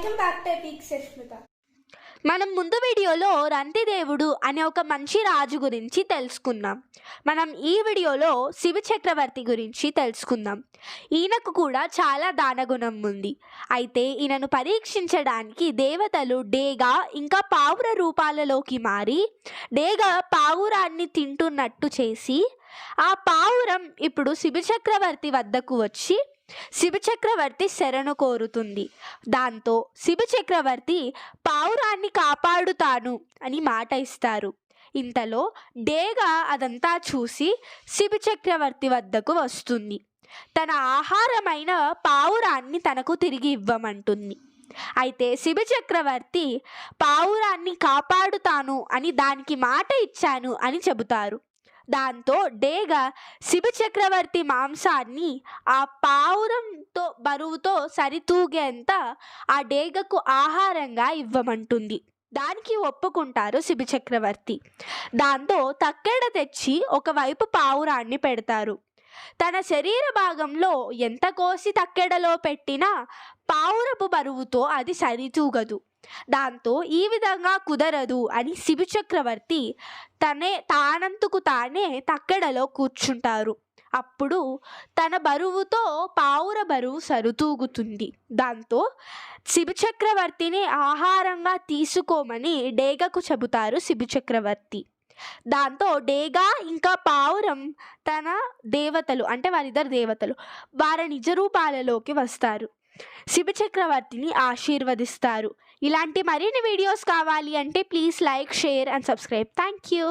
Welcome back to epic Sushmita మనం ముందు వీడియోలో రంతిదేవుడు అనే ఒక మంచి రాజు గురించి తెలుసుకున్నాం మనం ఈ వీడియోలో శివ చక్రవర్తి గురించి తెలుసుకుందాం. ఈయనకు కూడా చాలా దానగుణం ఉంది. అయితే ఈయనను పరీక్షించడానికి దేవతలు డేగా ఇంకా పావుర రూపాలలోకి మారి డేగా పావురాన్ని తింటున్నట్టు చేసి ఆ పావురం ఇప్పుడు శివ చక్రవర్తి వద్దకు వచ్చి శివ చక్రవర్తి శరణు కోరుతుంది. దాంతో శివ చక్రవర్తి పావురాన్ని కాపాడుతాను అని మాట ఇస్తారు. ఇంతలో డేగా అదంతా చూసి శివ చక్రవర్తి వద్దకు వస్తుంది. తన ఆహారమైన పావురాన్ని తనకు తిరిగి ఇవ్వమంటుంది. అయితే శివ చక్రవర్తి పావురాన్ని కాపాడుతాను అని దానికి మాట ఇచ్చాను అని చెబుతారు. దాంతో డేగ శివ చక్రవర్తి మాంసాన్ని ఆ పావురంతో బరువుతో సరితూగేంత ఆ డేగకు ఆహారంగా ఇవ్వమంటుంది. దానికి ఒప్పుకుంటారు శిబి చక్రవర్తి. దాంతో తక్కెడ తెచ్చి ఒకవైపు పావురాన్ని పెడతారు. తన శరీర భాగంలో ఎంత కోసి తక్కెడలో పెట్టినా పావురపు బరువుతో అది సరితూగదు. దాంతో ఈ విధంగా కుదరదు అని శిబి చక్రవర్తి తనే తానంతుకు తానే తక్కెడలో కూర్చుంటారు. అప్పుడు తన బరువుతో పావుర బరువు సరుతూగుతుంది. దాంతో శిబి చక్రవర్తిని ఆహారంగా తీసుకోమని డేగకు చెబుతారు శిబి చక్రవర్తి. దాంతో డేగా ఇంకా పావురం తన దేవతలు అంటే వారిద్దరు దేవతలు వారి నిజ రూపాలలోకి వస్తారు. శివ చక్రవర్తిని ఆశీర్వదిస్తారు. ఇలాంటి మరిన్ని వీడియోస్ కావాలి అంటే please like share and subscribe thank you